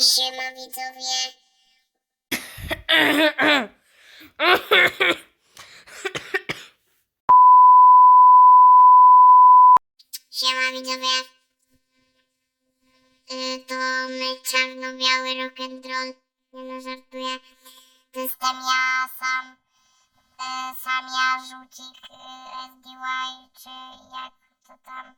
Siema widzowie. Siema widzowie. Y, To my czarno-biały rock'n'roll. Nie no, żartuję. To jestem ja sam. y, Sam ja, żółcik y, SDY, czy jak to tam.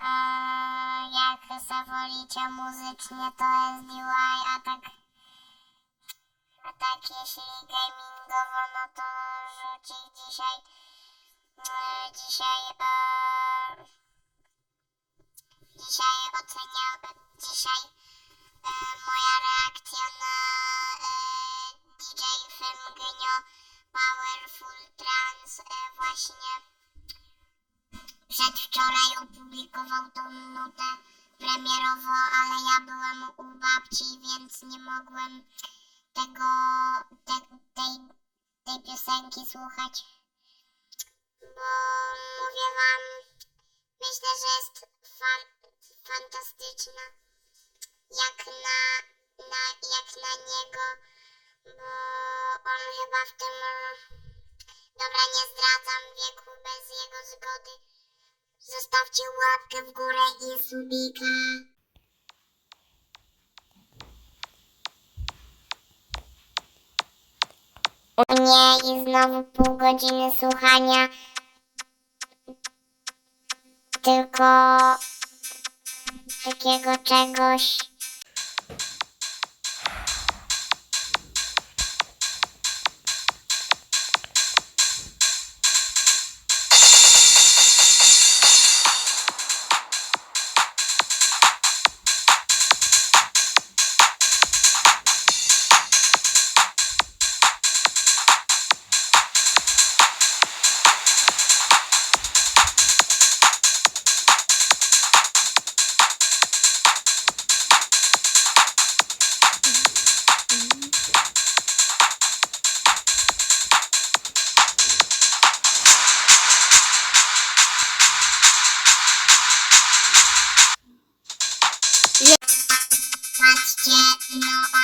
E, Jak se wolicie muzycznie, to SDY, a tak a tak jeśli gamingowo, no to żółcik dzisiaj e, dzisiaj e, dzisiaj oceniam dzisiaj e, moja reakcja na e, DJ Film Genio Powerful Trance e, właśnie przedwczoraj opublikował tą nutę premierowo, ale ja byłem u babci, więc nie mogłem tego, te, tej, tej piosenki słuchać. Bo mówię wam, myślę, że jest fan, fantastyczna. Jak na, na, jak na niego, bo on chyba w tym, dobra, nie zdradzam wieku bez jego zgody. Zostawcie łapkę w górę i subika. O nie, i znowu pół godziny słuchania. Tylko takiego czegoś.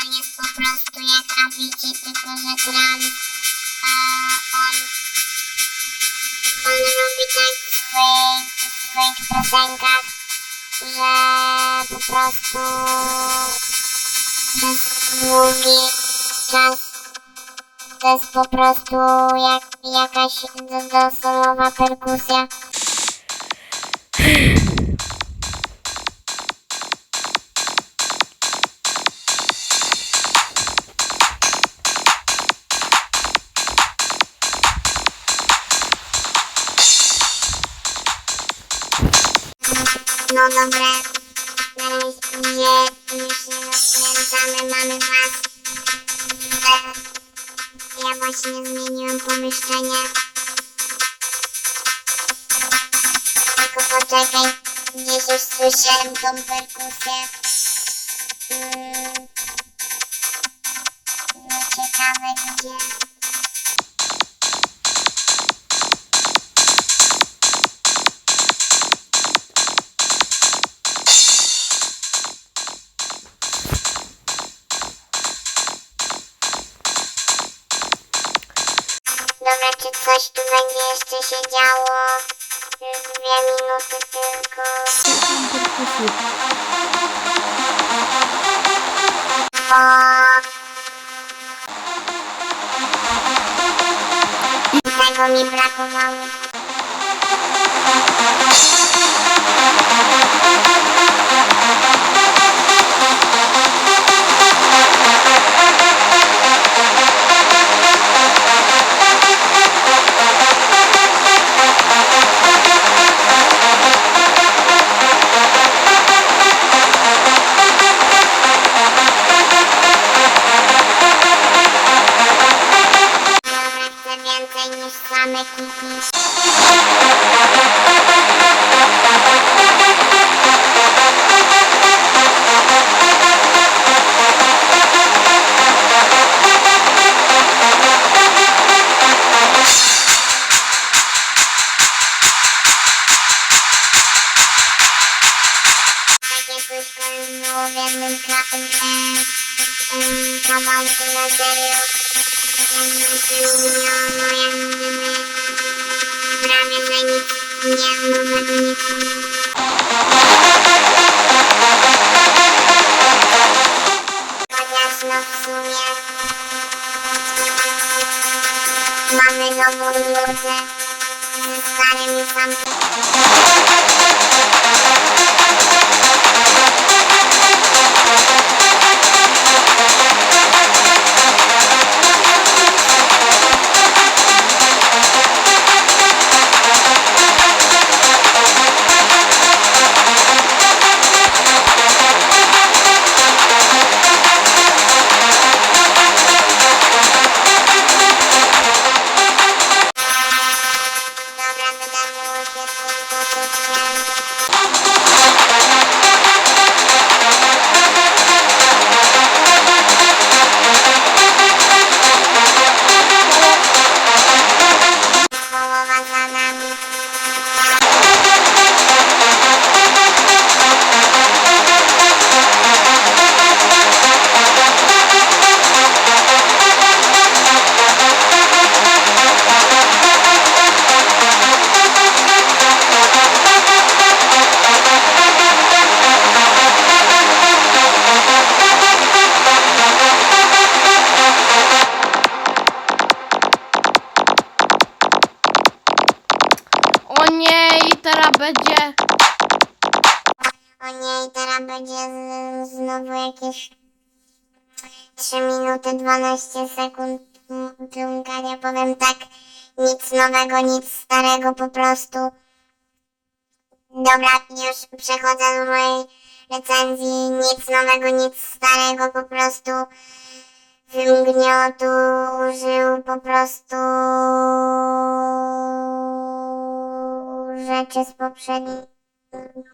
On jest po prostu jak Avicii, tylko że trans. A on, on robi tak w swoich, piosenkach, że po prostu przez długi czas to jest po prostu jak jakaś do, do solowa perkusja. No dobra, na się rozkręcamy, mamy was. E, Ja właśnie zmieniłem pomieszczenie. Tylko poczekaj, gdzieś już słyszałem tą perkusję. Mm. No ciekawe gdzie. Czy coś tu będzie jeszcze się działo? Dwie minuty tylko. O... Tego mi brakowało. Ukrainos same kupis. Come on, come on, get it. Mamy nową nutę ze starymi sam. 技な teraz będzie z, znowu jakieś 3 minuty 12 sekund plumkania. Powiem tak, nic nowego, nic starego, po prostu. Dobra, już przechodzę do mojej recenzji. Nic nowego, nic starego, po prostu wymgniotu użył po prostu rzeczy z poprzednich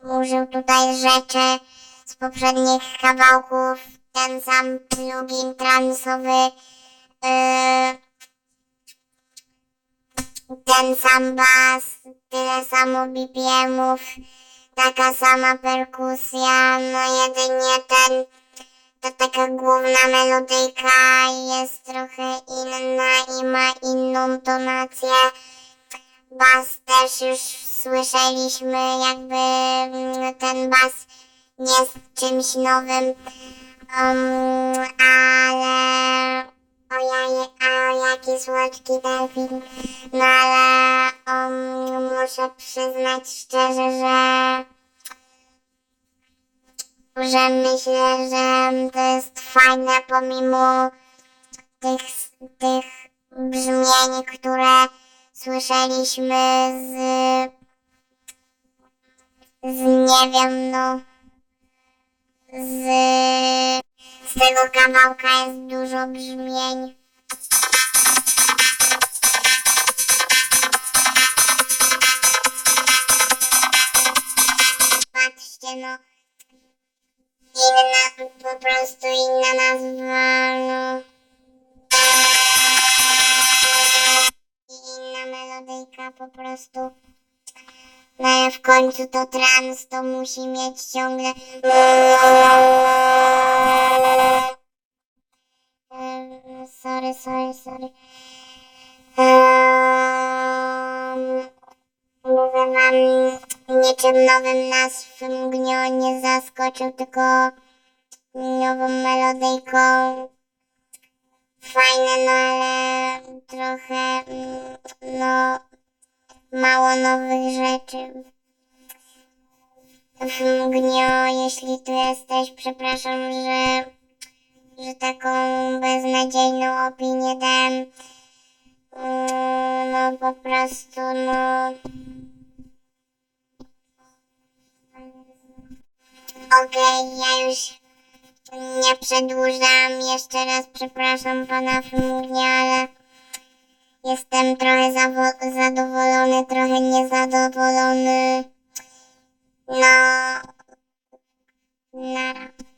użył tutaj rzeczy z poprzednich kawałków, ten sam plugin transowy, yy, ten sam bas, tyle samo BPM-ów, taka sama perkusja, no jedynie ten, to taka główna melodyjka jest trochę inna i ma inną tonację. Bas też już słyszeliśmy, jakby mm, ten bas nie jest czymś nowym, um, ale o, ja, o jaki słodki delfin, no ale um, muszę przyznać szczerze, że że myślę, że to jest fajne pomimo tych, tych brzmień, które słyszeliśmy z, z nie wiem, no, z, z tego kawałka jest dużo brzmień. Patrzcie, no, inna, po prostu inna nazwa, no. i inna melodyjka po prostu. No w końcu to trans to musi mieć ciągle. Sorry, sorry, sorry. Mówię wam, niczym nowym nas w nie zaskoczył, tylko nową melodyjką fajne, no ale trochę, mm, no, mało nowych rzeczy. Mgnio, jeśli tu jesteś, przepraszam, że, że taką beznadziejną opinię dałem. Mm, No, po prostu, no... Okej, ja już nie przedłużam. Jeszcze raz przepraszam pana Fumugnia, ale jestem trochę zadowolony, trochę niezadowolony. No, nara.